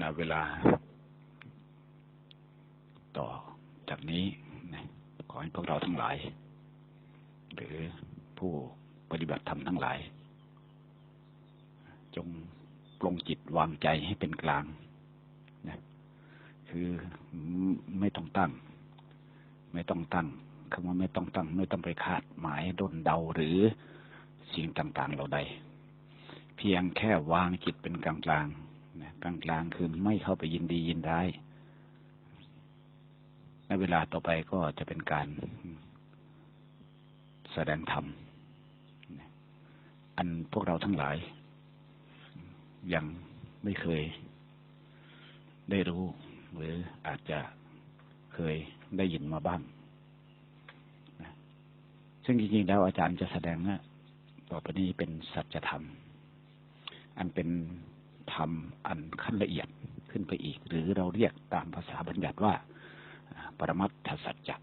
ณเวลา ต่อจากนี้นะขอให้พวกเราทั้งหลาย หรือผู้ปฏิบัติธรรมทั้งหลาย จงปลงจิตวางใจให้เป็นกลางนะคือไม่ต้องตั้ง ไม่ต้องตั้งคำว่าไม่ต้องตั้ง ไม่ต้องไปคาดหมายดนเดาหรือสิ่งต่างๆเราใด เพียงแค่วางจิตเป็นกลางกลาง นะกลางกลางคือไม่เข้าไปยินดียินร้ายในเวลาต่อไปก็จะเป็นการแสดงธรรมอันพวกเราทั้งหลาย ยังไม่เคยได้รู้ หรืออาจจะเคยได้ยินมาบ้างซึ่งจริงๆแล้วอาจารย์จะแสดงนะต่อไปนี้เป็นสัจธรรม อันเป็น ธรรมอันขั้นละเอียดขึ้นไปอีก หรือเราเรียกตามภาษาบัญญัติว่า ปรมัตถสัจจะ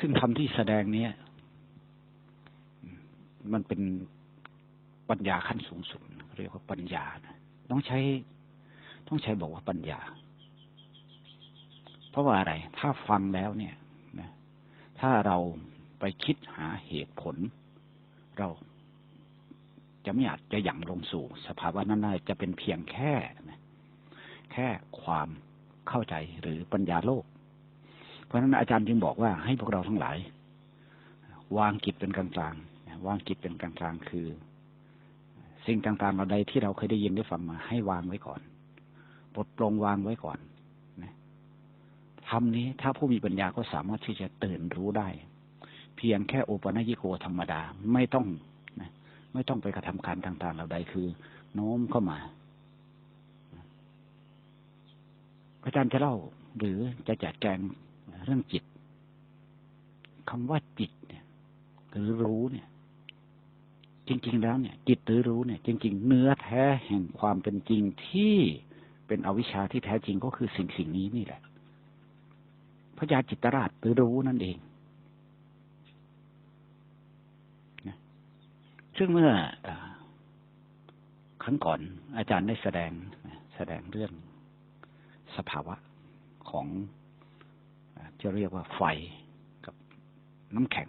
ซึ่งธรรมที่แสดงเนี้ยมันเป็นปัญญาขั้นสูงสุดเรียกว่าปัญญานะต้องใช้ ต้องใช้บอกว่าปัญญา เพราะว่าอะไร ถ้าฟังแล้วเนี่ยนะถ้าเราไปคิดหาเหตุผล เรา จะไม่อาจจะหยั่งลงสู่ สภาวะนั้นได้จะเป็นเพียงแค่แค่ความเข้าใจหรือปัญญาโลก เพราะฉะนั้นอาจารย์จึงบอกว่าให้พวกเราทั้งหลาย วางจิตเป็นกลางกลางวางจิตเป็นกลางกลางคือ สิ่งต่างๆเราใดที่เราเคยได้ยินได้ฟังมาให้วางไว้ก่อนปลดปลงวางไว้ก่อนนะทำนี้ถ้าผู้มีปัญญาก็สามารถที่จะตื่นรู้ได้ เพียงแค่โอปนัญิโกธรรมดาไม่ต้อง ไม่ต้องไปกระทำการต่างๆเราใดคือ โน้มเข้ามา อาจารย์จะเล่าหรือจะจัดแจงเรื่องจิตคำว่าจิตเนี่ยหรือรู้เนี่ย จริง ๆ แล้วเนี่ย จิตหรือรู้เนี่ย จริง ๆ เนื้อแท้แห่งความเป็นจริงที่เป็นอวิชชาที่แท้จริงก็คือสิ่งสิ่งนี้นี่แหละพระยาจิตราชหรือรู้นั่นเองนะ ซึ่งเมื่อครั้งก่อนอาจารย์ได้แสดงแสดงเรื่องสภาวะของจะเรียกว่าไฟกับน้ำแข็ง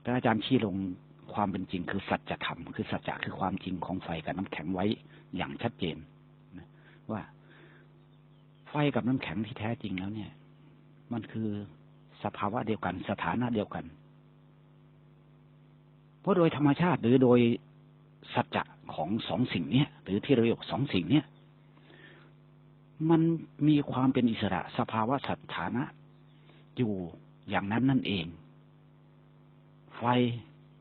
แต่อาจารย์ชี้ลงความเป็นจริงคือสัจธรรมคือสัจจะคือความจริงของไฟกับน้ำแข็งไว้อย่างชัดเจนว่าไฟกับน้ำแข็งที่แท้จริงแล้วเนี่ย มันคือสภาวะเดียวกัน สถานะเดียวกัน เพราะโดยธรรมชาติหรือโดยสัจจะของสองสิ่งเนี้ยหรือที่เราเรียกสองสิ่งเนี้ยมันมีความเป็นอิสระสภาวะสถานะ อยู่อย่างนั้นนั่นเอง ไฟ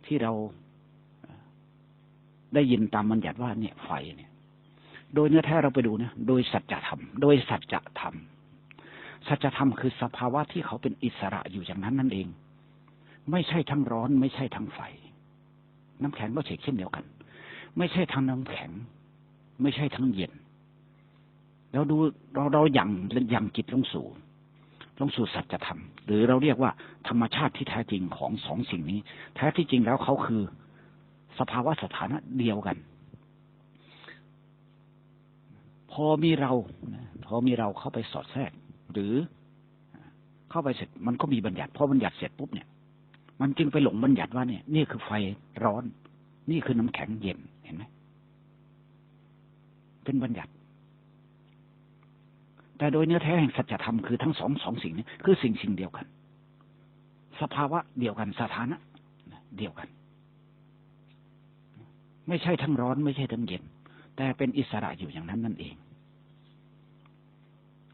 ที่เราได้ยินตามบัญญัติว่าเนี่ยไฟเนี่ย โดยเนื้อแท้เราไปดูเนะโดยสัจธรรม โดยสัจธรรม สัจธรรมคือสภาวะที่เขาเป็นอิสระอยู่อย่างนั้นนั่นเอง ไม่ใช่ทั้งร้อน ไม่ใช่ทั้งไฟ น้ำแข็งก็เช่นเดียวกัน ไม่ใช่ทั้งน้ำแข็ง ไม่ใช่ทั้งเย็นเราดูเราเราอย่างอย่างจิตลงสู่ลงสู่สัจธรรม หรือเราเรียกว่าธรรมชาติที่แท้จริงของสองสิ่งนี้ แท้ที่จริงแล้วเขาคือสภาวะสถานะเดียวกัน พอมีเราพอมีเราเข้าไปสอดแทรก หรือเข้าไปเสร็จมันก็มีบัญญัติพอบัญญัติเสร็จปุ๊บเนี่ย มันจึงไปหลงบัญญัติว่าเนี่ย นี่คือไฟร้อน นี่คือน้ำแข็งเย็นเห็นไหมเป็นบัญญัติ แต่โดยเนื้อแท้แห่งสัจธรรมคือทั้งสองสองสิ่งนี้คือสิ่งสิ่งเดียวกัน สภาวะเดียวกันสถานะเดียวกัน ไม่ใช่ทั้งร้อนไม่ใช่ทั้งเย็น แต่เป็นอิสระอยู่อย่างนั้นนั่นเอง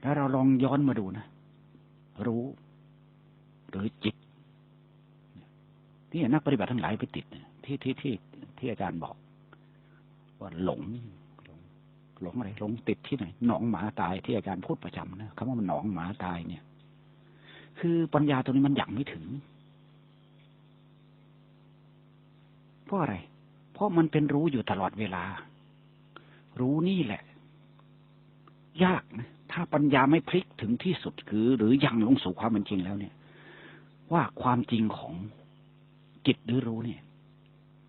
แล้วเราลองย้อนมาดูนะ รู้ หรือจิต ที่นักปฏิบัติทั้งหลายไปติดที่ที่ที่ที่อาจารย์บอก ว่าหลงหลงอะไรหลงติดที่ไหนหนองหมาตายที่อาจารย์พูดประจำนะคำว่ามันหนองหมาตายเนี่ย คือปัญญาตัวนี้มันยังไม่ถึงเพราะอะไร เพราะมันเป็นรู้อยู่ตลอดเวลา รู้นี่แหละ ยากนะถ้าปัญญาไม่พลิกถึงที่สุดคือ หรือยังลงสู่ความเป็นจริงแล้วเนี่ย ว่าความจริงของ จิตหรือรู้เนี่ย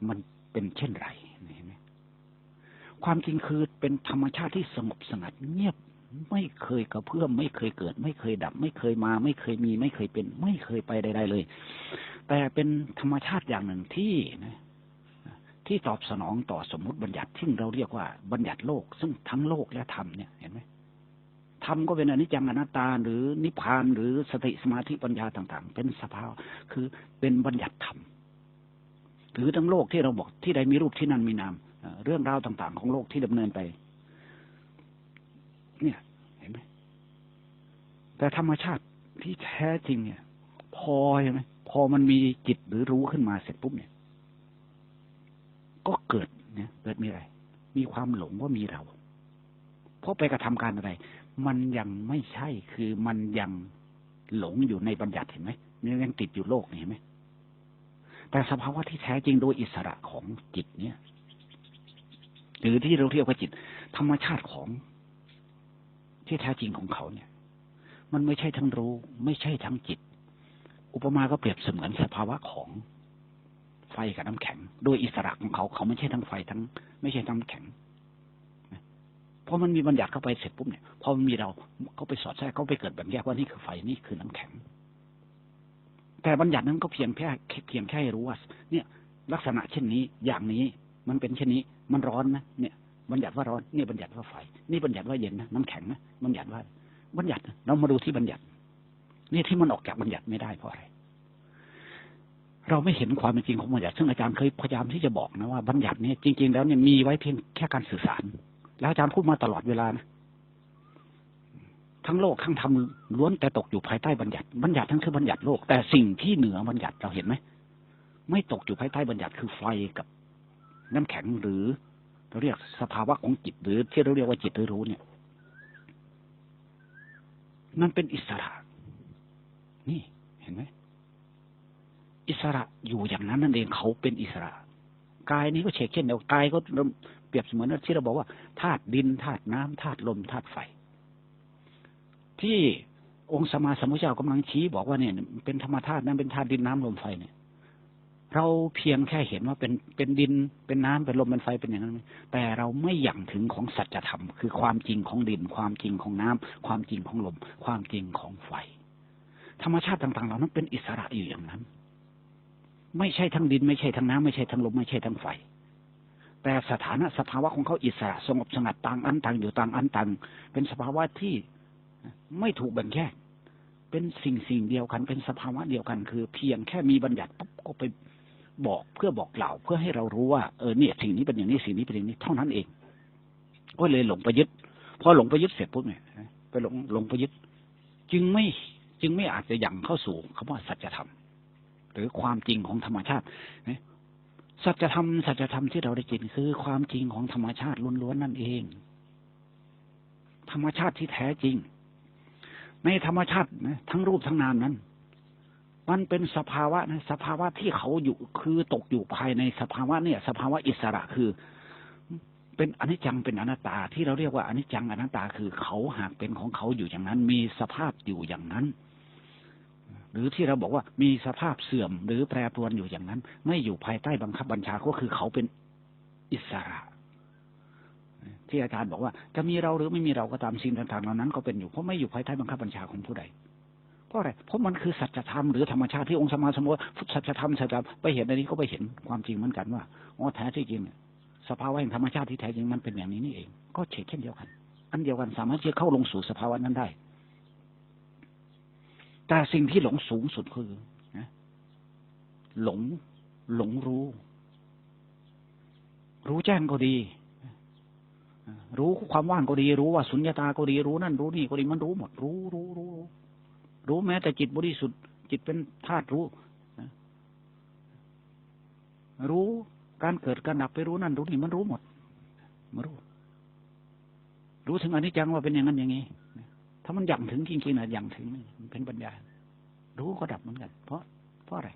มันเป็นเช่นไรเห็นไหมความจริงคือเป็นธรรมชาติที่สงบสงัดเงียบไม่เคยกระเพื่อมไม่เคยเกิด ไม่เคยดับ ไม่เคยมา ไม่เคยมี ไม่เคยเป็น ไม่เคยไปใดๆเลย แต่เป็นธรรมชาติอย่างหนึ่งที่นะที่ตอบสนองต่อสมมุติบัญญัติที่เราเรียกว่าบัญญัติโลก ซึ่งทั้งโลกและธรรมเนี่ยเห็นไหมธรรมก็เป็นอนิจจังอนัตตา หรือนิพพานหรือสติสมาธิปัญญาต่าง ๆ เป็นสภาวะคือเป็นบัญญัติธรรม หรือทั้งโลกที่เราบอกที่ใดมีรูปที่นั่นมีนามเรื่องราวต่างๆ ของโลกที่ดำเนินไป เนี่ย เห็นไหมแต่ธรรมชาติที่แท้จริงเนี่ย พอใช่ไหมพอมันมีจิตหรือรู้ขึ้นมาเสร็จปุ๊บเนี่ย ก็เกิดเนี่ย เกิดมีอะไร มีความหลงว่ามีเรา เพราะไปกระทำการอะไร มันยังไม่ใช่คือมันยังหลงอยู่ในบัญญัติเห็นไหมยังติดอยู่โลกเห็นไหม แต่สภาวะที่แท้จริงโดยอิสระของจิตเนี่ย หรือที่เราเรียกว่าจิต ธรรมชาติของที่แท้จริงของเขาเนี่ย มันไม่ใช่ทั้งรู้ ไม่ใช่ทั้งจิต อุปมาก็เปรียบเสมือนสภาวะของไฟกับน้ำแข็ง โดยอิสระของเขา เขาไม่ใช่ทั้งไฟทั้ง ไม่ใช่ทั้งแข็งพอมันมีบัญญัติเข้าไปเสร็จปุ๊บเนี่ยพอมันมีเราเขาไปสอดแทรกเขาไปเกิดแบ่งแยกว่านี่คือไฟนี่คือน้ำแข็ง แต่บัญญัตินั้นก็เพียงแค่เพียงแค่รู้ว่า เนี่ย ลักษณะเช่นนี้อย่างนี้ มันเป็นเช่นนี้ มันร้อนนะเนี่ย บัญญัติว่าร้อนนี่บัญญัติว่าไฟนี่บัญญัติว่าเย็นนะน้ำแข็งนะบัญญัติว่า บัญญัติเรามาดูที่บัญญัตินี่ที่มันออกจากบัญญัติไม่ได้เพราะอะไรเราไม่เห็นความเป็นจริงของบัญญัติซึ่งอาจารย์เคยพยายามที่จะบอกนะว่าบัญญัติเนี่ยจริง ๆ แล้วเนี่ยมีไว้เพียงแค่การสื่อสาร แล้วอาจารย์พูดมาตลอดเวลานะ ทั้งโลกทั้งธรรมล้วนแต่ตกอยู่ภายใต้บัญญัติ บัญญัติทั้งคือบัญญัติโลก แต่สิ่งที่เหนือบัญญัติเราเห็นไหม ไม่ตกอยู่ภายใต้บัญญัติคือไฟกับน้ำแข็งหรือเราเรียกสภาวะของจิตหรือที่เราเรียกว่าจิตหรือรู้เนี่ย นั่นเป็นอิสระ นี่เห็นไหมอิสระอยู่อย่างนั้นนั่นเองเขาเป็นอิสระ กายนี้ก็เช็คเช่นเดียวกายก็เปรียบเสมือนที่เราบอกว่าธาตุดินธาตุน้ำธาตุลมธาตุไฟ ที่องค์สมาสมุทเจ้ากำลังชี้บอกว่าเนี่ย เป็นธรรมธาตุนั้นเป็นธาตุดินน้ำลมไฟเนี่ย เราเพียงแค่เห็นว่าเป็นเป็นดินเป็นน้ำเป็นลมเป็นไฟเป็นอย่างนั้น แต่เราไม่หยั่งถึงของสัจธรรม คือความจริงของดิน ความจริงของน้ำความจริงของลม ความจริงของไฟ ธรรมชาติต่างๆเหล่านั้นเป็นอิสระอยู่อย่างนั้น ไม่ใช่ทั้งดิน ไม่ใช่ทั้งน้ำไม่ใช่ทั้งลมไม่ใช่ทั้งไฟแต่สถานะสภาวะของเขาอิสระสงบสงัดต่างอันต่างอยู่ต่างอันต่างเป็นสภาวะที่ ไม่ถูกแบ่งแยก เป็นสิ่งสิ่งเดียวกัน เป็นสภาวะเดียวกัน คือเพียงแค่มีบัญญัติปุ๊บก็ไปบอกเพื่อบอกกล่าว เพื่อให้เรารู้ว่าเออเนี่ยสิ่งนี้เป็นอย่างนี้สิ่งนี้เป็นอย่างนี้เท่านั้นเอง ก็เลยหลงไปยึดพอหลงไปยึดเสร็จปุ๊บเนี่ยไปหลงหลงไปยึด จึงไม่จึงไม่อาจจะยังเข้าสู่คำว่าสัจธรรมหรือความจริงของธรรมชาติสัจธรรมสัจธรรมที่เราได้ยินคือความจริงของธรรมชาติล้วนๆนั่นเอง ธรรมชาติที่แท้จริง ในธรรมชาตินะทั้งรูปทั้งนามนั้น มันเป็นสภาวะนะสภาวะที่เขาอยู่คือตกอยู่ภายในสภาวะเนี่ย สภาวะอิสระคือ เป็นอนิจจังเป็นอนัตตา ที่เราเรียกว่าอนิจจังอนัตตาคือเขาหากเป็นของเขาอยู่อย่างนั้น มีสภาพอยู่อย่างนั้น หรือที่เราบอกว่ามีสภาพเสื่อมหรือแปรปรวนอยู่อย่างนั้น ไม่อยู่ภายใต้บังคับบัญชาก็คือเขาเป็นอิสระ ที่อาจารย์บอกว่าจะมีเราหรือไม่มีเราก็ตามสิ่งต่างๆเหล่านั้นก็เป็นอยู่เพราะไม่อยู่ภายใต้บังคับบัญชาของผู้ใดเพราะอะไรเพราะมันคือสัจธรรมหรือธรรมชาติที่องค์สมมาสมมติสัจธรรมสัจธรรมไปเห็นในนี้ก็ไปเห็นความจริงเหมือนกันว่าอ๋อแท้ที่จริงสภาวะแห่งธรรมชาติที่แท้จริงมันเป็นอย่างนี้นี่เอง ก็เฉกเช่นเดียวกัน อันเดียวกันสามารถที่จะเข้าลงสู่สภาวะนั้นได้ แต่สิ่งที่หลงสูงสุดคือหลงหลงรู้ รู้แจ้งก็ดี รู้ความว่างก็ดี รู้ว่าสุญญตาก็ดีรู้นั่นรู้นี่ก็ดีมันรู้หมด รู้รู้รู้รู้แม้แต่จิตบริสุทธิ์จิตเป็นธาตุรู้รู้การเกิดการดับไปรู้นั่นรู้นี่มันรู้หมดมารู้ รู้ถึงอนิจจังว่าเป็นอย่างนั้นอย่างนี้ถ้ามันยังถึงจริงๆนะยังถึงมันเป็นปัญญา รู้ก็ดับเหมือนกัน เพราะเพราะอะไร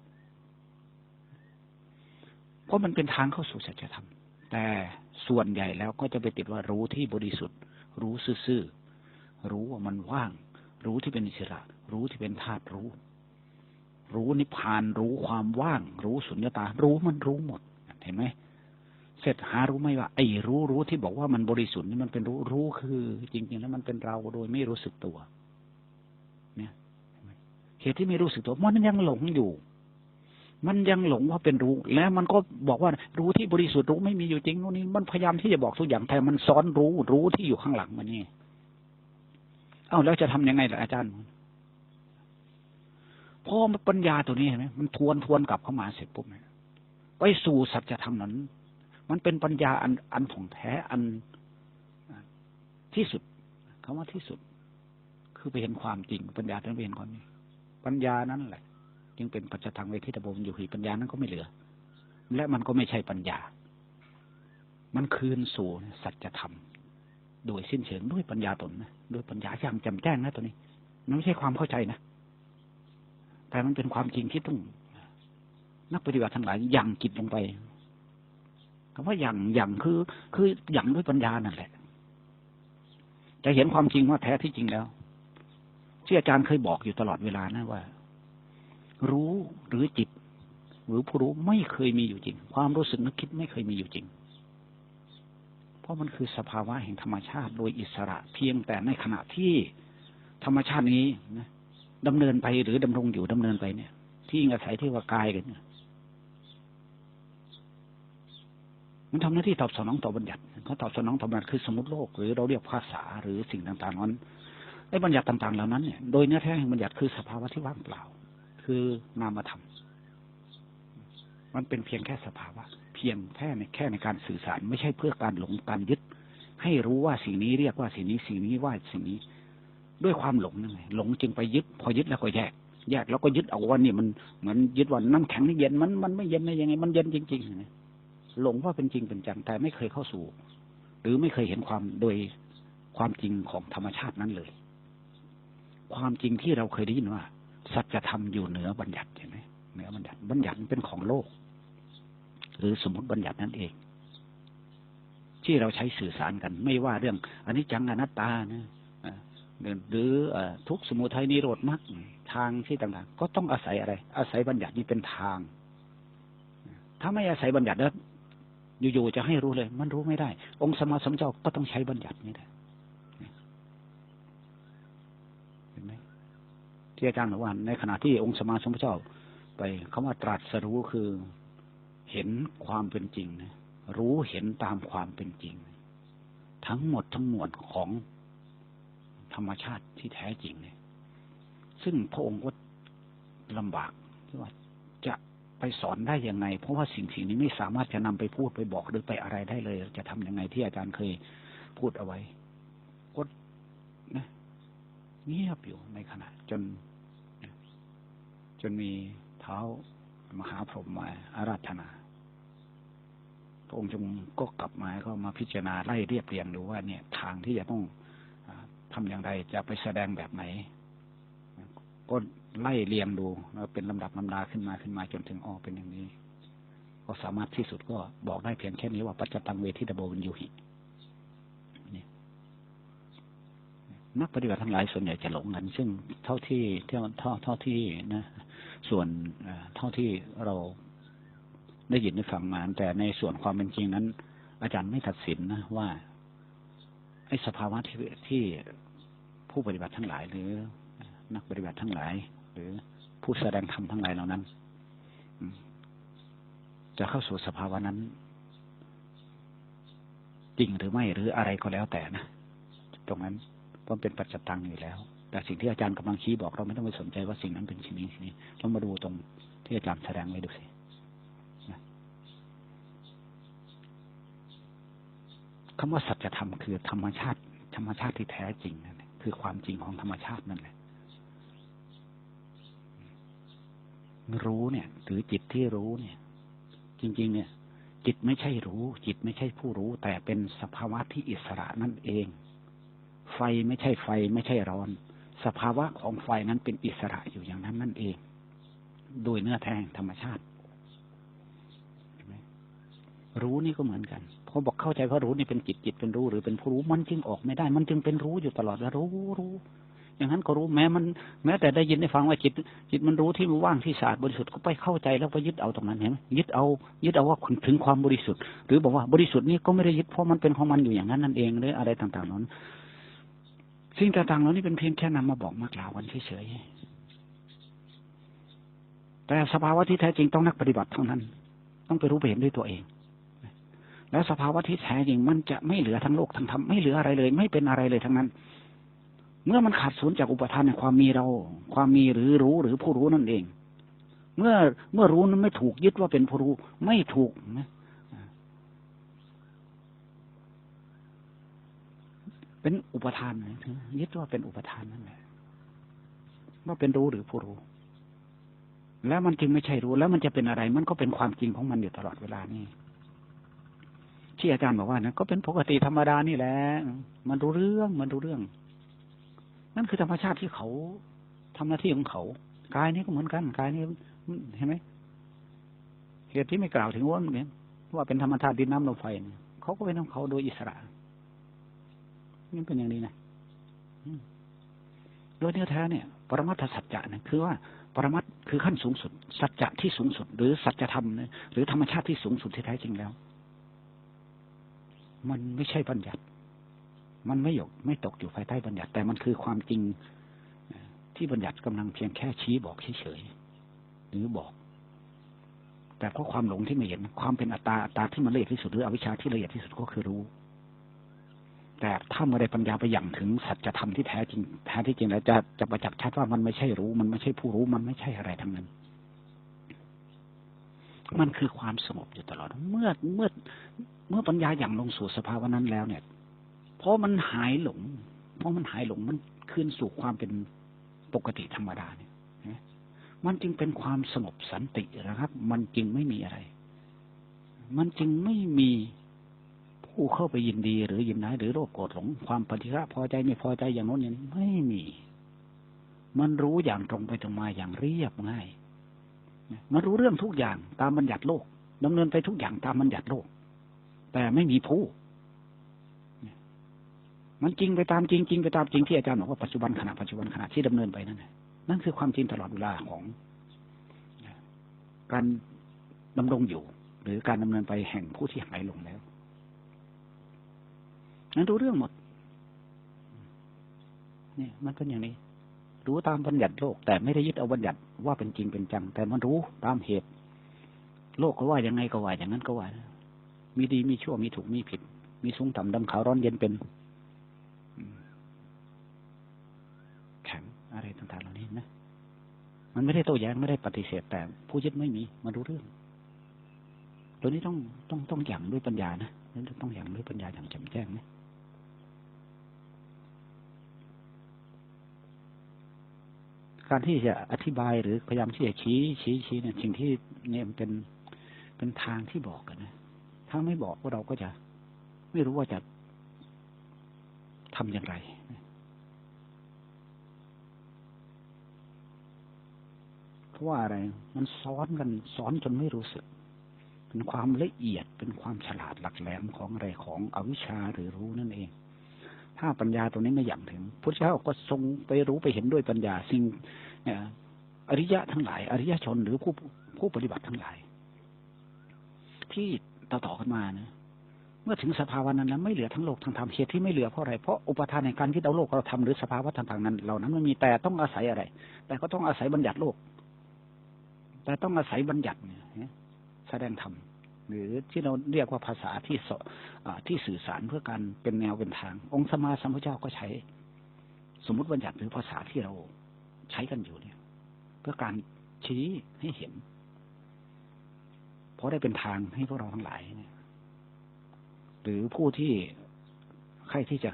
เพราะมันเป็นทางเข้าสู่สัจธรรม แต่ ส่วนใหญ่แล้วก็จะไปติดว่ารู้ที่บริสุทธิ์ รู้ซื่อๆรู้ว่ามันว่าง รู้ที่เป็นอิสระ รู้ที่เป็นธาตุรู้ รู้นิพพานรู้ความว่าง รู้สุญญตา รู้มันรู้หมดเห็นไหมเสร็จหารู้ไหมว่า ไอ้รู้รู้ที่บอกว่ามันบริสุทธิ์นี่มันเป็นรู้รู้คือ จริง ๆ แล้วมันเป็นเราโดยไม่รู้สึกตัว เนี่ยเหตุที่ไม่รู้สึกตัวมันยังหลงอยู่ มันยังหลงว่าเป็นรู้ แล้วมันก็บอกว่ารู้ที่บริสุทธิ์รู้ไม่มีอยู่จริงโน่นนี่มันพยายามที่จะบอกทุกอย่างแต่มันซ้อนรู้รู้ที่อยู่ข้างหลังมันนี่เอ้าแล้วจะทำยังไงล่ะอาจารย์พอปัญญาตัวนี้เห็นไหมมันทวนทวนกลับเข้ามาเสร็จปุ๊บเนี่ยไปสู่สัจธรรมนั้น มันเป็นปัญญาอันอันของแท้อันที่สุดคำว่าที่สุด คือไปเห็นความจริง ปัญญานั้นไปเห็นความนี้ปัญญานั้นแหละ จึงเป็นปัจจทังเวทิตบมอยู่หีปัญญานั้นก็ไม่เหลือ และมันก็ไม่ใช่ปัญญา มันคืนสู่สัจธรรม โดยสิ้นเชิงด้วยปัญญาตนนะด้วยปัญญาอย่างแจ่มแจ้งนะตัวนี้มันไม่ใช่ความเข้าใจนะแต่มันเป็นความจริงที่ต้องนักปฏิบัติทั้งหลายยังจิตลงไปคำว่าอย่างอย่างคือ คืออย่างด้วยปัญญานั่นแหละ จะเห็นความจริงว่าแท้ที่จริงแล้วที่อาจารย์เคยบอกอยู่ตลอดเวลานะว่า รู้หรือจิต หรือผู้รู้ไม่เคยมีอยู่จริง ความรู้สึกนึกคิดไม่เคยมีอยู่จริง เพราะมันคือสภาวะแห่งธรรมชาติโดยอิสระเพียงแต่ในขณะที่ธรรมชาตินี้นะดำเนินไปหรือดำรงอยู่ดำเนินไปเนี่ย ที่อาศัยที่ว่ากายกันมันทำหน้าที่ตอบสนองต่อบัญญัติเขาตอบสนองต่อบัญญัติคือสมมติโลก หรือเราเรียกภาษาหรือสิ่งต่างๆนั้นไอ้บัญญัติต่างๆเหล่านั้นเนี่ยโดยเนื้อแท้แห่งบัญญัติคือสภาวะที่ว่างเปล่า คือนามธรรม มันเป็นเพียงแค่สภาวะ เพียงแค่ในแค่ในการสื่อสาร ไม่ใช่เพื่อการหลงการยึด ให้รู้ว่าสิ่งนี้เรียกว่าสิ่งนี้สิ่งนี้ว่าสิ่งนี้ ด้วยความหลงนั่นไงหลงจึงไปยึด พอยึดแล้วก็แยก แยกแล้วก็ยึดเอาว่านี่มันเหมือนยึดว่าน้ำแข็งนี่เย็นมันมันไม่เย็นได้ยังไง มันเย็นจริงๆนะหลงว่าเป็นจริงเป็นจังแต่ไม่เคยเข้าสู่ หรือไม่เคยเห็นความโดยความจริงของธรรมชาตินั้นเลย ความจริงที่เราเคยได้ยินว่า สัจธรรมอยู่เหนือบัญญัติใช่ไหมเหนือบัญญัติ บัญญัติเป็นของโลก หรือสมมติบัญญัตินั่นเอง ที่เราใช้สื่อสารกัน ไม่ว่าเรื่องอันนี้จังอนัตตานะหรือทุกสมุทัยนิโรธมรรคทางที่ต่างๆ ก็ต้องอาศัยอะไร อาศัยบัญญัตินี้เป็นทาง ถ้าไม่อาศัยบัญญัติแล้วอยู่ๆจะให้รู้เลย มันรู้ไม่ได้ องค์สมมาสมเจ้าก็ต้องใช้บัญญัตินี่แหละเห็นไหม ที่อาจารย์บอกว่าในขณะที่องค์สมมาสมเจ้า ไปคำว่าตรัสรู้คือเห็นความเป็นจริงนะรู้เห็นตามความเป็นจริง ทั้งหมดทั้งมวลของธรรมชาติที่แท้จริงเนี่ย ซึ่งพระองค์ก็ลำบากที่ว่าจะไปสอนได้ยังไง เพราะว่าสิ่งสิ่งนี้ไม่สามารถจะนำไปพูดไปบอกหรือไปอะไรได้เลย จะทำยังไงที่อาจารย์เคยพูดเอาไว้ เงียบอยู่ในขณะ จน จนมีเท้ามหาพรหมมาอาราธนาพระองค์จงก็กลับมาก็มาพิจารณาไล่เรียบเรียงดูว่า เนี่ย ทางที่จะต้องทำอย่างไรจะไปแสดงแบบไหน ก็ไล่เรียงดูแล้วเป็นลำดับลำดาขึ้นมาขึ้นมาจนถึงออเป็นอย่างนี้ ก็สามารถที่สุดก็บอกได้เพียงแค่นี้ว่าปัจจตังเวทิตโบวินยูหิ นักปฏิบัติทั้งหลายส่วนใหญ่จะหลงกัน ซึ่งเท่าที่เท่าเท่าเท่าที่นะ ส่วนเท่าที่เราได้ยินได้ฟังมา แต่ในส่วนความเป็นจริงนั้น อาจารย์ไม่ตัดสินนะว่าไอ้สภาวะที่ที่ผู้ปฏิบัติทั้งหลาย หรือนักปฏิบัติทั้งหลาย หรือผู้แสดงธรรมทั้งหลายเหล่านั้นจะเข้าสู่สภาวะนั้น จริงหรือไม่หรืออะไรก็แล้วแต่นะตรงนั้น เพราะเป็นปัจจตังอยู่แล้ว แต่สิ่งที่อาจารย์กำลังชี้บอกเราไม่ต้องไปสนใจว่าสิ่งนั้นเป็นสิ่งนี้สิ่งนี้ต้องมาดูตรงที่อาจารย์แสดงไว้ดูสิคำว่าสัจธรรมคือธรรมชาติ ธรรมชาติที่แท้จริงนั่นคือความจริงของธรรมชาตินั่นแหละรู้เนี่ยหรือจิตที่รู้เนี่ย จริง ๆ เนี่ย จิตไม่ใช่รู้ จิตไม่ใช่ผู้รู้ แต่เป็นสภาวะที่อิสระนั่นเอง ไฟไม่ใช่ไฟไม่ใช่ร้อน สภาวะของไฟนั้นเป็นอิสระอยู่อย่างนั้นนั่นเอง โดยเนื้อแท้งธรรมชาติ รู้นี่ก็เหมือนกันพอบอกเข้าใจว่ารู้นี่เป็นจิตจิตเป็นรู้หรือเป็นผู้รู้มันจึงออกไม่ได้ มันจึงเป็นรู้อยู่ตลอดแล้วรู้รู้อย่างนั้นก็รู้แม้มันแม้แต่ได้ยินได้ฟังว่าจิต จิตมันรู้ที่มันว่างที่สะอาดบริสุทธิ์ก็ไปเข้าใจแล้วไปยึดเอาตรงนั้นเห็นไหมยึดเอายึดเอาว่าถึงความบริสุทธิ์ หรือบอกว่าบริสุทธิ์นี่ก็ไม่ได้ยึดเพราะมันเป็นของมันอยู่อย่างนั้นนั่นเองหรืออะไรต่างๆนั้น สิ่งต่างๆเหล่านี้เป็นเพียงแค่นำมาบอกมากล่าวกันเฉยๆแต่สภาวะที่แท้จริงต้องนักปฏิบัติเท่านั้น ต้องไปรู้ไปเห็นด้วยตัวเอง แล้วสภาวะที่แท้จริงมันจะไม่เหลือทั้งโลกทั้งธรรมไม่เหลืออะไรเลย ไม่เป็นอะไรเลยทั้งนั้น เมื่อมันขาดศูนย์จากอุปทานในความมีเรา ความมีหรือรู้หรือผู้รู้นั่นเอง เมื่อเมื่อรู้นั้นไม่ถูกยึดว่าเป็นผู้รู้ ไม่ถูกนะ เป็นอุปทานยึดว่าเป็นอุปทานนั่นแหละว่าเป็นรู้หรือผู้รู้ แล้วมันจึงไม่ใช่รู้ แล้วมันจะเป็นอะไร มันก็เป็นความจริงของมันอยู่ตลอดเวลานี่ที่อาจารย์บอกว่านะก็เป็นปกติธรรมดานี่แหละมันรู้เรื่องมันรู้เรื่อง นั่นคือธรรมชาติที่เขาทำหน้าที่ของเขากายนี้ก็เหมือนกันกายนี้เห็นไหมเหตุที่ไม่กล่าวถึงว่าเนี่ยว่าเป็นธรรมชาติดินน้ำลมไฟเนี่ยเขาก็เป็นของเขาโดยอิสระ นี่เป็นอย่างนี้นะโดยเนื้อแท้เนี่ย ปรมัตถสัจจะเนี่ยคือว่าปรมัตคือขั้นสูงสุด สัจจะที่สูงสุด หรือสัจธรรมหรือธรรมชาติที่สูงสุดที่แท้จริงแล้ว มันไม่ใช่บัญญัติ มันไม่หยกไม่ตกอยู่ภายใต้บัญญัติ แต่มันคือความจริงที่บัญญัติกำลังเพียงแค่ชี้บอกเฉยๆหรือบอก แต่เพราะความหลงที่ไม่เห็น ความเป็นอัตตาอัตตาที่มันละเอียดที่สุดหรืออวิชชาที่ละเอียดที่สุดก็คือรู้ แต่ถ้าเมื่อใดปัญญาไปอย่างถึงสัจธรรมที่แท้จริง แท้ที่จริงแล้วจะจะประจักษ์ชัดว่ามันไม่ใช่รู้ มันไม่ใช่ผู้รู้มันไม่ใช่อะไรทั้งนั้น มันคือความสงบอยู่ตลอด เมื่อเมื่อเมื่อปัญญาอย่างลงสู่สภาวะนั้นแล้วเนี่ยเพราะมันหายหลง เพราะมันหายหลงมันคืนสู่ความเป็นปกติธรรมดาเนี่ยมันจึงเป็นความสงบสันตินะครับ มันจึงไม่มีอะไร มันจึงไม่มี ผู้เข้าไปยินดีหรือยินร้ายหรือโรคโกรธหลงความปฏิฆะพอใจไม่พอใจอย่างโน้นอย่างนี้ไม่มี มันรู้อย่างตรงไปตรงมาอย่างเรียบง่ายมันรู้เรื่องทุกอย่างตามบัญญัติโลกดำเนินไปทุกอย่างตามบัญญัติโลก แต่ไม่มีผู้ มันจริงไปตามจริงจริงไปตามจริงที่อาจารย์บอกว่าปัจจุบันขณะปัจจุบันขณะที่ดำเนินไปนั่นนั่นคือความจริงตลอดเวลาของการดำรงอยู่ หรือการดำเนินไปแห่งผู้ที่หายลงแล้ว นั้นรู้เรื่องหมด เนี่ย มันเป็นอย่างนี้ รู้ตามบัญญัติโลก แต่ไม่ได้ยึดเอาบัญญัติว่าเป็นจริงเป็นจัง แต่มันรู้ตามเหตุ โลกก็ว่ายังไงก็ว่าอย่างนั้นก็ว่า มีดีมีชั่วมีถูกมีผิด มีสูงต่ำดำขาวร้อนเย็นเป็นแข็งอะไรต่างๆเหล่านี้นะมันไม่ได้โต้แย้งไม่ได้ปฏิเสธแต่ ผู้ยึดไม่มีมารู้เรื่อง ตัวนี้ต้องต้องต้องอย่างด้วยปัญญานะนั่นต้องอย่างด้วยปัญญาอย่างแจ่มแจ้งนะ การที่จะอธิบายหรือพยายามที่จะชี้ชี้ชี้เนี่ยสิ่งที่เนี่ยมันเป็นเป็นทางที่บอกกันนะถ้าไม่บอกว่าเราก็จะ ไม่รู้ว่าจะทำอย่างไรเพราะว่าอะไร มันซ้อนกันซ้อนจนไม่รู้สึก เป็นความละเอียดเป็นความฉลาดหลักแหลมของอะไรของอวิชชาหรือรู้นั่นเอง ถ้าปัญญาตัวนี้ไม่อย่างถึงพระเจ้าก็ทรงไปรู้ไปเห็นด้วยปัญญา สิ่งอริยะทั้งหลาย อริยชนหรือผู้ผู้ปฏิบัติทั้งหลาย ที่ต่อต่อกันมานะเมื่อถึงสภาวะนั้นแล้วไม่เหลือทั้งโลกทั้งธรรมเหตุที่ไม่เหลือเพราะอะไรเพราะอุปทานในการที่เอาโลกเราทำหรือสภาวะต่างๆนั้น เหล่านั้นมันมีแต่ต้องอาศัยอะไร แต่ก็ต้องอาศัยบัญญัติโลก แต่ต้องอาศัยบัญญัติเนี่ยแสดงธรรม หรือที่เราเรียกว่าภาษาที่สที่สื่อสารเพื่อการเป็นแนวเป็นทาง องค์สมาสัมพุทธเจ้าก็ใช้ สมมติบัญญัติหรือภาษาที่เราใช้กันอยู่เนี่ย เพื่อการชี้ให้เห็น เพราะได้เป็นทางให้พวกเราทั้งหลายเนี่ยหรือผู้ที่ใครที่จะ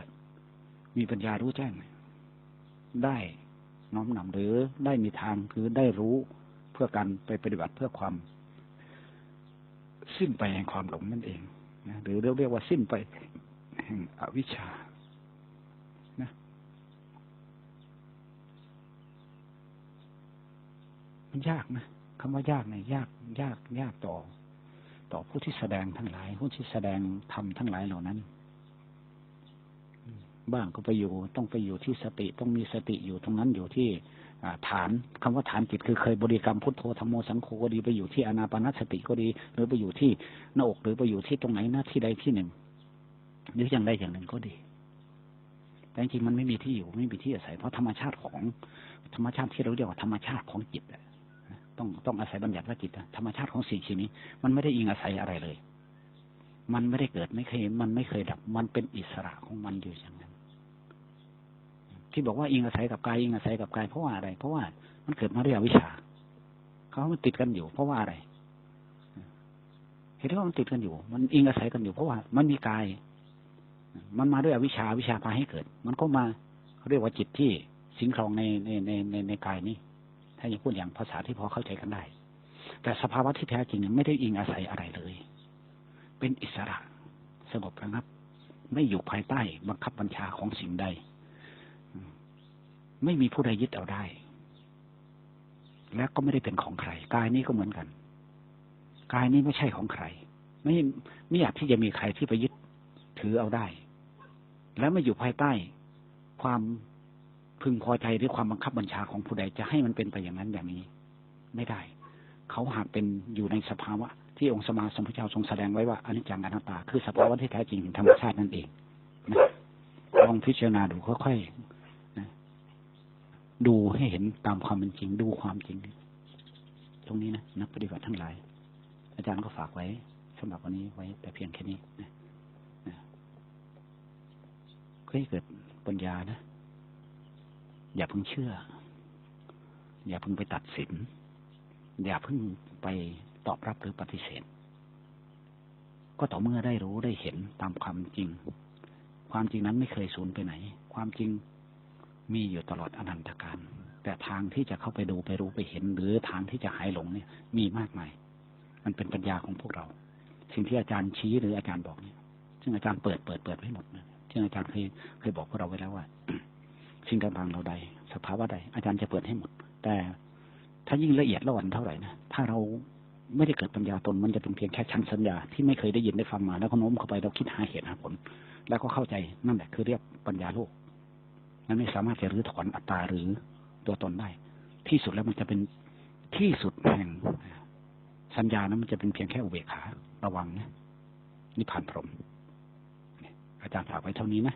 มีปัญญารู้แจ้ง ได้น้อมนำหรือได้มีทางคือได้รู้เพื่อการไปปฏิบัติเพื่อความ สิ้นไปแห่งความหลงนั่นเองนะหรือเรียกว่าสิ้นไปแห่งอวิชชานะมันยากนะคำว่ายากเนี่ยยาก ยาก ยากต่อ ต่อผู้ที่แสดงทั้งหลาย ผู้ที่แสดงทำทั้งหลายเหล่านั้นบ้างก็ไปอยู่ ต้องไปอยู่ที่สติ ต้องมีสติอยู่ตรงนั้นอยู่ที่ ฐานคำว่าฐานจิตคือเคยบริกรรมพุทโธธรรมโมสังโฆก็ดีไปอยู่ที่อนาปานสติก็ดี หรือไปอยู่ที่หน้าอกหรือไปอยู่ที่ตรงไหนหน้าที่ใดที่หนึ่ง หรืออย่างใดอย่างหนึ่งก็ดี แต่จริงๆมันไม่มีที่อยู่ไม่มีที่อาศัยเพราะธรรมชาติของธรรมชาติที่เราเรียกว่าธรรมชาติของจิตต้องต้องอาศัยบัญญัติว่าจิตธรรมชาติของสิ่งชีนี้มันไม่ได้อิงอาศัยอะไรเลย มันไม่ได้เกิดไม่เคย มันไม่เคยดับ มันเป็นอิสระของมันอยู่อย่างนั้น ที่บอกว่าอิงอาศัยกับกายอิงอาศัยกับกายเพราะว่าอะไร เพราะว่ามันเกิดมาด้วยอวิชชาเขามันติดกันอยู่ เพราะว่าอะไรเห็นว่ามันติดกันอยู่ มันอิงอาศัยกันอยู่เพราะว่า มันมีกาย มันมาด้วยอวิชชาวิชาพาให้เกิด มันก็มาเขาเรียกว่าจิตที่สิงครองในในในในในกายนี้ ถ้าอย่างพูดอย่างภาษาที่พอเข้าใจกันได้ แต่สภาวะที่แท้จริงไม่ได้อิงอาศัยอะไรเลย เป็นอิสระสงบระงับ ไม่อยู่ภายใต้บังคับบัญชาของสิ่งใด ไม่มีผู้ใดยึดเอาได้ และก็ไม่ได้เป็นของใคร กายนี้ก็เหมือนกัน กายนี้ไม่ใช่ของใคร ไม่ไม่อยากที่จะมีใครที่ไปยึดถือเอาได้ และไม่อยู่ภายใต้ ความพึงพอใจหรือความบังคับบัญชาของผู้ใดจะให้มันเป็นไปอย่างนั้นอย่างนี้ ไม่ได้ เขาหากเป็นอยู่ในสภาวะ ที่องค์สมมาสมพุทธเจ้าทรงแสดงไว้ว่าอนิจจังอนัตตา คือสภาวะที่แท้จริงของธรรมชาตินั่นเองนะลองพิจารณาดูค่อยๆ ดูให้เห็นตามความเป็นจริง ดูความจริง ตรงนี้นะนักปฏิบัติทั้งหลาย อาจารย์ก็ฝากไว้สำหรับวันนี้ไว้ แต่เพียงแค่นี้นะนะก็ให้เกิดปัญญานะ อย่าเพิ่งเชื่อ อย่าเพิ่งไปตัดสิน อย่าเพิ่งไปตอบรับหรือปฏิเสธ ก็ต่อเมื่อได้รู้ได้เห็นตามความจริง ความจริงนั้นไม่เคยสูญไปไหน ความจริง มีอยู่ตลอดอนันตการ แต่ทางที่จะเข้าไปดูไปรู้ไปเห็น หรือทางที่จะหายหลงเนี่ย มีมากมาย มันเป็นปัญญาของพวกเรา สิ่งที่อาจารย์ชี้หรืออาจารย์บอกเนี่ย ซึ่งอาจารย์เปิดเปิดเปิดไว้หมดนะซึ่งอาจารย์เคยเคยบอกพวกเราไว้แล้วว่าสิ่งต่างๆเราใด สภาวะใด อาจารย์จะเปิดให้หมด แต่ถ้ายิ่งละเอียดละอ่อนเท่าไหร่นะถ้าเราไม่ได้เกิดปัญญาตนมันจะเป็นเพียงแค่ชั้นสัญญาที่ไม่เคยได้ยินได้ฟังมา แล้วก็โน้มเข้าไปเราคิดหาเหตุหาผล แล้วก็เข้าใจนั่นแหละคือเรียกปัญญาโลก นั้นไม่สามารถจะรื้อถอนอัตตาหรือตัวตนได้ ที่สุดแล้วมันจะเป็นที่สุดแห่งสัญญานั้นมันจะเป็นเพียงแค่อุเบกขาระวังนะนิพพานพรหมอาจารย์ฝากไว้เท่านี้นะ